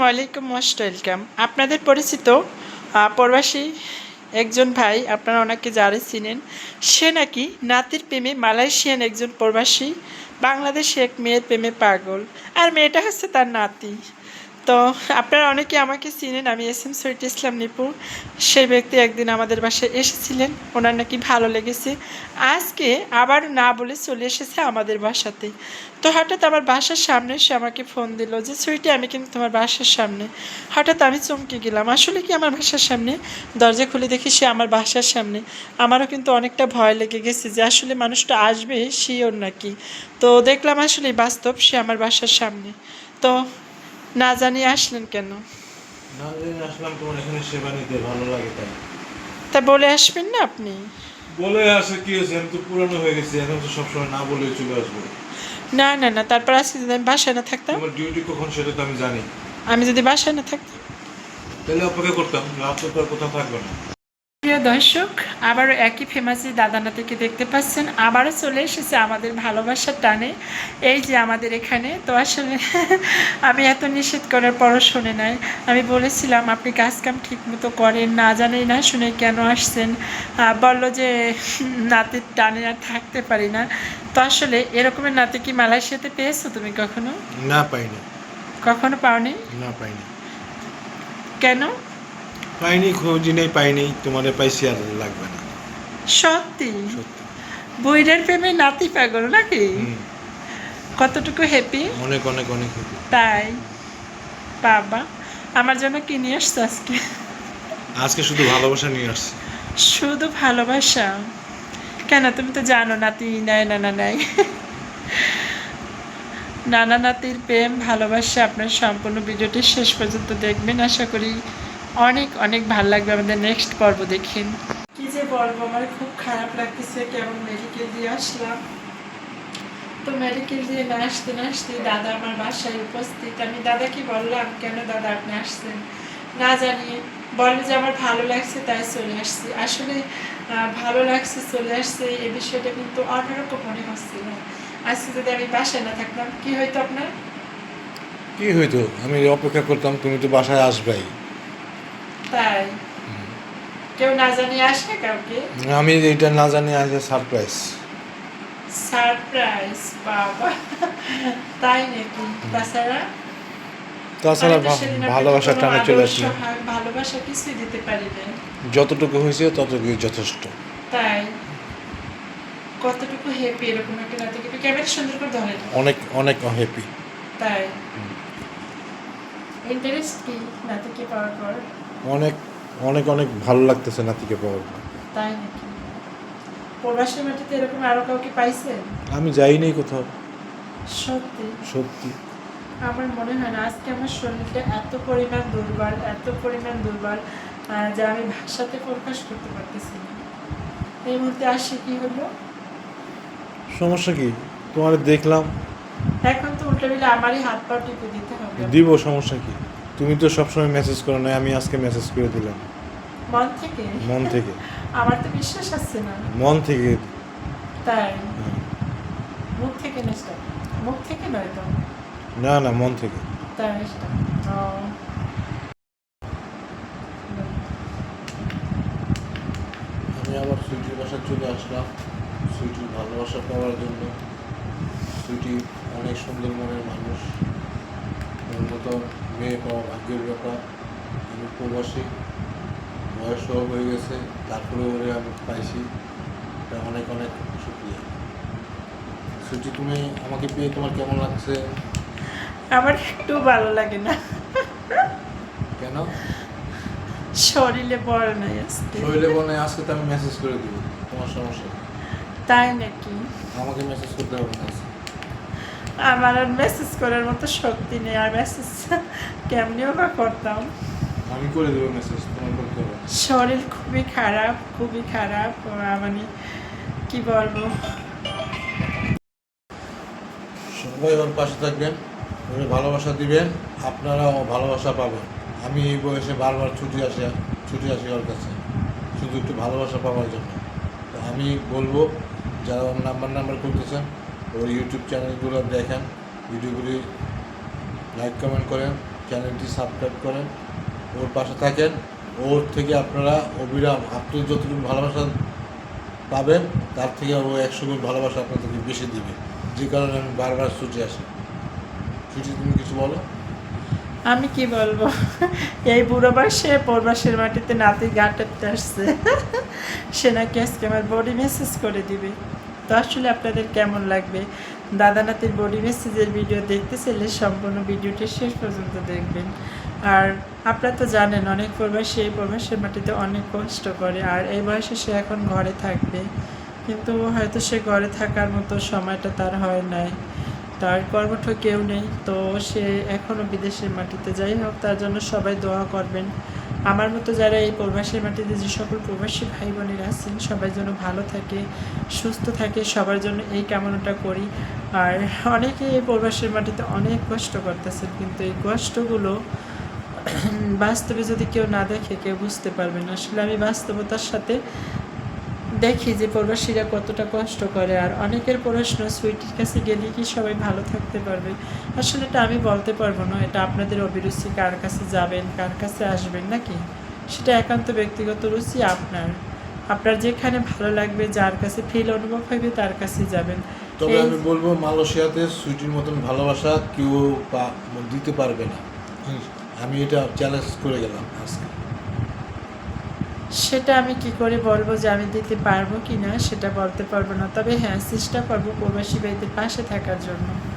আসসালামু আলাইকুম most welcome. আপনাদের পরিচিত প্রবাসী একজন ভাই, আপনারা ওনাকে যারা চিনেন। সে নাকি নাতির প্রেমে মালয়েশিয়ান একজন প্রবাসী, বাংলাদেশে এক মেয়ের প্রেমে পাগল। আর মেয়েটা হচ্ছে তার নাতি। তো আপনারা অনেকে আমাকে চিনেন, আমি এস এম সৈয়দ ইসলাম নিপুর সেই ব্যক্তি একদিন আমাদের বাসায় এসেছিলেন, ওনার নাকি ভালো লেগেছে। আজকে আবার না বলে চলে এসেছে আমাদের বাসাতে। তো হঠাৎ আমার বাসার সামনে সে আমাকে ফোন দিল যে সুইটি আমি কিন্তু তোমার বাসার সামনে। হঠাৎ আমি চমকে গেলাম। আসলে কি আমার বাসার সামনে? দরজা খুলে দেখি সে আমার বাসার সামনে। আমারও কিন্তু অনেকটা ভয় লেগে গেছে যে, আসলে মানুষটা আসবে শিওর নাকি। তো দেখলাম আসলে বাস্তব সে আমার বাসার সামনে। তো না জানিয়ে আসলেন কেন? না জেনে আসলাম তোমার এখানে সেবা নিতে ভালো লাগে তাই। তা বলে আসবেন না আপনি? বলে আসে কি হয়েছে? আমি তো পুরানো হয়ে গেছি এখন তো সবসময় না বলে চলে আসব। না না না তারপর আজকে যদি আমি বাসায় না থাকতাম? আমার ডিউটি কখন সেটা তো আমি জানি। আমি যদি বাসায় না থাকতাম? তাহলে অপেক্ষা করতাম রাত তো আর কোথাও থাকবে না। প্রিয় দর্শক আবারও একই ফেমাসি দাদানা থেকে দেখতে পাচ্ছেন। আবারও চলে এসেছে আমাদের ভালোবাসার টানে। এই যে আমাদের এখানে তো আসলে আমি এত নিষেধ করার পরও শুনে নাই। আমি বলেছিলাম আপনি কাজ কাম ঠিক মতো করেন না জানেই না শুনে কেন আসছেন? বলল যে নাতির টানে আর থাকতে পারি না। তো আসলে এরকমের নাতি কি মালয়েশিয়াতে পেয়েছ তুমি কখনো? না পাইনি। কখনো পাওনি? না পাইনি। কেন? পাইনি খোঁজই নেই পাইনি তোমাদের পাইছি আর লাগবে না। সত্যি? সত্যি। বইরের প্রেমে নাতি পাগল নাকি? কতটুকু হ্যাপি অনেক অনেক অনেক happy। তাই? বাবা আমার জন্য কি নিয়ে আসছো আজকে? আজকে শুধু ভালোবাসা নিয়ে আসছি। শুধু ভালোবাসা? কেন তুমি তো জানো নাতি নাই না না নাই। নানা নাতির প্রেম ভালোবাসা আপনার সম্পূর্ণ ভিডিওটি শেষ পর্যন্ত দেখবেন আশা করি। অনেক অনেক ভালো লাগবে। আমাদের নেক্সট পর্ব দেখেন। কি যে বলব আমার খুব খারাপ লাগতেছে কেমন মেডিকেল দিয়ে আসলাম। তো মেডিকেল দিয়ে না আসতে না আসতে দাদা আমার বাসায় উপস্থিত। আমি দাদাকে বললাম কেন দাদা আপনি আসছেন? না জানিয়ে বলল যে আমার ভালো লাগছে তাই চলে আসছি। আসলে আহ, ভালো লাগছে চলে আসছে। এই বিষয়টা কিন্তু অন্যরকম মনে হচ্ছিল। আজকে যদি আমি বাসায় না থাকতাম কি হয়তো আপনার? কি হইতো? আমি অপেক্ষা করতাম তুমি তো বাসায় আসবাই। তাই? কেউ না জানিয়ে আসে কাউকে? আমি এটা না জানি আজ সারপ্রাইজ সারপ্রাইজ বাবা। তাই নাকি? তাছাড়া? টানে চলে ভালোবাসা কিছুই দিতে পারি না যতটুকু হয়েছে ততটুকুই যথেষ্ট। তাই? কতটুকু হ্যাপি এরকম একটা নাতি কিন্তু ক্যামেরা সুন্দর করে ধরেন অনেক অনেক হ্যাপি তাই? ইন্টারেস্ট কি পাওয়ার পর? অনেক অনেক অনেক ভালো লাগতেছে নাতিকে পাওয়ার। পর। তাই নাকি? প্রবাসী মাটিতে এরকম আরও কাউকে পাইছেন? আমি যাইনি কোথাও। সত্যি? সত্যি। আমার মনে হয় না আজকে আমার শরীরটা এত পরিমাণ দুর্বল এত পরিমাণ দুর্বল যে আমি ভাষাতে প্রকাশ করতে পারতেছি না। এই মুহূর্তে আসি কি হলো? সমস্যা কি? তোমার দেখলাম। এখন তো উল্টো আমারই হাত পা টিপে দিতে হবে। দিব সমস্যা কি? তুমি তো সবসময় মেসেজ করো না আমি আজকে মেসেজ করে দিলাম। মন থেকে? মন থেকে। আমার তো বিশ্বাস আসছে না। মন থেকে। তাই? হ্যাঁ। মুখ থেকে নেস্টা মুখ থেকে নয় তো? না না মন থেকে। তাই আমি আবার সুইটির বাসায় চলে আসলাম। সুইটির ভালোবাসা পাওয়ার জন্য। সুইটি অনেক সুন্দর মনের মানুষ। মতো মেয়ে পাওয়া ভাগ্যের ব্যাপার। আমি প্রবাসী বয়সও হয়ে গেছে তারপরে ওরে আমি পাইছি। এটা অনেক অনেক শুক্রিয়া। সুইটি তুমি আমাকে পেয়ে তোমার কেমন লাগছে? আমার একটু ভালো লাগে না। কেন? শরীরে বল নাই আজকে। শরীরে বনে আজকে তো আমি মেসেজ করে দিব তোমার সমস্যা নেই। তাই নাকি? আমাকে মেসেজ করতে হবে না। আমার আর মেসেজ করার মতো শক্তি নেই আর মেসেজ কেমনিও বা করতাম। আমি করে দেবো মেসেজ তোমার করতে হবে। শরীর খুবই খারাপ খুবই খারাপ মানে কি বলব? সবাই ওর পাশে থাকবেন। ওরে ভালোবাসা দিবেন আপনারাও ভালোবাসা পাবেন। আমি এই বয়সে বারবার ছুটি আসে ছুটি আসি ওর কাছে। শুধু একটু ভালোবাসা পাওয়ার জন্য। তো আমি বলব যারা ওর নাম্বার নাম্বার করতেছেন ওর ইউটিউব চ্যানেলগুলো দেখেন। ভিডিওগুলি লাইক কমেন্ট করেন চ্যানেলটি সাবস্ক্রাইব করেন। ওর পাশে থাকেন। ওর থেকে আপনারা অবিরাম আপনি যতটুকু ভালোবাসা পাবেন, তার থেকে ও একশো গুণ ভালোবাসা আপনাদেরকে বেশি দিবে। যে কারণে আমি বারবার ছুটে আসি। ছুটি তুমি কিছু বলো? আমি কি বলব? এই বুড়ো বয়সে পরবাসের মাটিতে নাতি গা আসছে। সে নাকি আজকে আমার বডি মেসেজ করে দিবে। তো আসলে আপনাদের কেমন লাগবে? দাদা নাতির বডি মেসেজের ভিডিও দেখতে চাইলে সম্পূর্ণ ভিডিওটি শেষ পর্যন্ত দেখবেন। আর আপনারা তো জানেন, অনেক প্রবাসী এই প্রবাসের মাটিতে অনেক কষ্ট করে, আর এই বয়সে সে এখন ঘরে থাকবে। কিন্তু হয়তো সে ঘরে থাকার মতো সময়টা তার হয় নাই। তার কর্মঠ কেউ নেই, তো সে এখনও বিদেশের মাটিতে। যাই হোক, তার জন্য সবাই দোয়া করবেন। আমার মতো যারা এই প্রবাসের মাটিতে যে সকল প্রবাসী ভাই বোনেরা আছেন সবার জন্য ভালো থাকে, সুস্থ থাকে, সবার জন্য এই কামনাটা করি। আর অনেকে এই প্রবাসের মাটিতে অনেক কষ্ট করতেছেন, কিন্তু এই কষ্টগুলো বাস্তবে যদি কেউ না দেখে, কেউ বুঝতে পারবে না। আসলে আমি বাস্তবতার সাথে দেখি যে প্রবাসীরা কতটা কষ্ট করে আর অনেকের প্রশ্ন সুইটির কাছে গেলে কি সবাই ভালো থাকতে পারবে? আসলে এটা আমি বলতে পারব না এটা আপনাদের অভিরুচি কার কাছে যাবেন কার কাছে আসবেন নাকি? সেটা একান্ত ব্যক্তিগত রুচি আপনার। আপনার যেখানে ভালো লাগবে যার কাছে ফিল অনুভব হবে তার কাছে যাবেন। তবে আমি বলব মালয়েশিয়াতে সুইটির মতন ভালোবাসা কেউ দিতে পারবে না। আমি এটা চ্যালেঞ্জ করে গেলাম আজকে। সেটা আমি কি করে বলব যে আমি দিতে পারব কি না সেটা বলতে পারব না। তবে হ্যাঁ চেষ্টা করব প্রবাসী বাড়িতে পাশে থাকার জন্য।